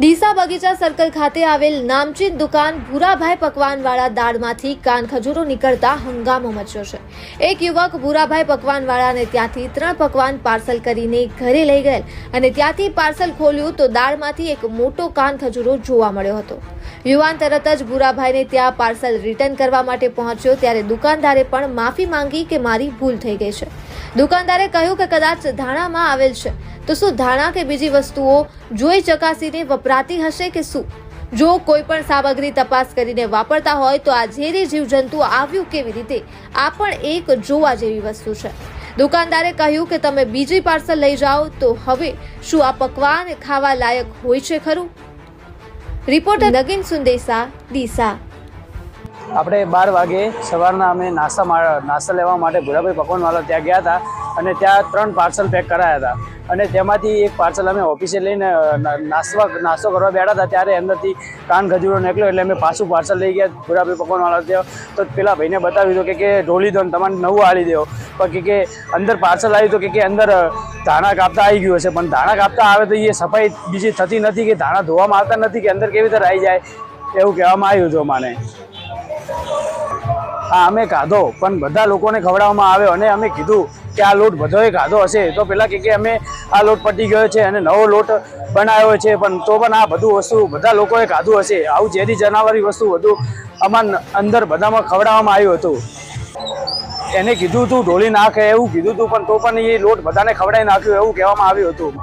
ડીસા બગીચા સર્કલ ખાતે આવેલ નામચીન દુકાન ભૂરાભાઈ પકવાનવાળા દાળમાંથી કાન ખજૂરો નીકળતા હંગામો મચ્યો છે. એક યુવક ભૂરાભાઈ પકવાનવાળાને ત્યાંથી ત્રણ પકવાન પાર્સલ કરીને ઘરે લઈ ગયેલ અને ત્યાંથી પાર્સલ ખોલ્યું તો દાળમાંથી એક મોટો કાન ખજૂરો જોવા મળ્યો હતો. યુવાન તરત જ ભૂરાભાઈને ત્યાં પાર્સલ રિટર્ન કરવા માટે પહોંચ્યો ત્યારે દુકાનદારે પણ માફી માંગી કે મારી ભૂલ થઈ ગઈ છે. દુકાનદારે કહ્યું કે કદાચ ધાણામાં આવેલ છે. તો શું ધાણા કે બીજી વસ્તુઓ જોઈ ચકાસીને વપરાતી હશે કે શું? જો કોઈ પણ સામગ્રી તપાસ કરીને વાપરતા હોય તો આ ઝેરી જીવજંતુ આવ્યું કેવી રીતે? આ પણ એક જોવા જેવી વસ્તુ છે. દુકાનદારે કહ્યું કે તમે બીજી પાર્સલ લઈ જાઓ તો હવે શું આ પકવાન ખાવા લાયક હોય છે ખરું? રિપોર્ટર નગીન સુંદેસા, ડીસા. આપણે બાર વાગે સવારના અમે નાસ્તા નાસ્તા લેવા માટે ભૂરાભાઈ પકવાનવાલા ત્યાં ગયા હતા અને ત્યાં ત્રણ પાર્સલ પેક કરાયા હતા. અને તેમાંથી એક પાર્સલ અમે ઓફિસે લઈને નાસ્તા, નાસ્તો કરવા બેઠા હતા ત્યારે અંદરથી કાન ખજૂરો નીકળ્યો એટલે અમે પાછું પાર્સલ લઈ ગયા ભૂરાભાઈ પકવાનવાલા ત્યાં. તો પેલા ભાઈને બતાવ્યું હતું કે કે ઢોલી દો ને તમારે નવું આળી દેવો પણ કે અંદર પાર્સલ આવ્યું તો કે કે અંદર ધાણા કાપતા આવી ગયું હશે. પણ ધાણા કાપતા આવે તો એ સફાઈ બીજી થતી નથી કે ધાણા ધોવામાં આવતા નથી કે અંદર કેવી રીતે આવી જાય એવું કહેવામાં આવ્યું હતું મને હા અમે ખાધો પણ બધા લોકોને ખવડાવવામાં આવ્યો અને અમે કીધું કે આ લોટ બધોએ ખાધો હશે. તો પેલા કે અમે આ લોટ પટી ગયો છે અને નવો લોટ બનાવ્યો છે, પણ તો પણ આ બધું વસ્તુ બધા લોકોએ ખાધું હશે. આવું ઝેરી જનાવરી વસ્તુ બધું અમાર અંદર બધામાં ખવડાવવામાં આવ્યું હતું. એને કીધું હતું ઢોળી નાખે, એવું કીધું હતું પણ તો પણ એ લોટ બધાને ખવડાવી નાખ્યું એવું કહેવામાં આવ્યું હતું.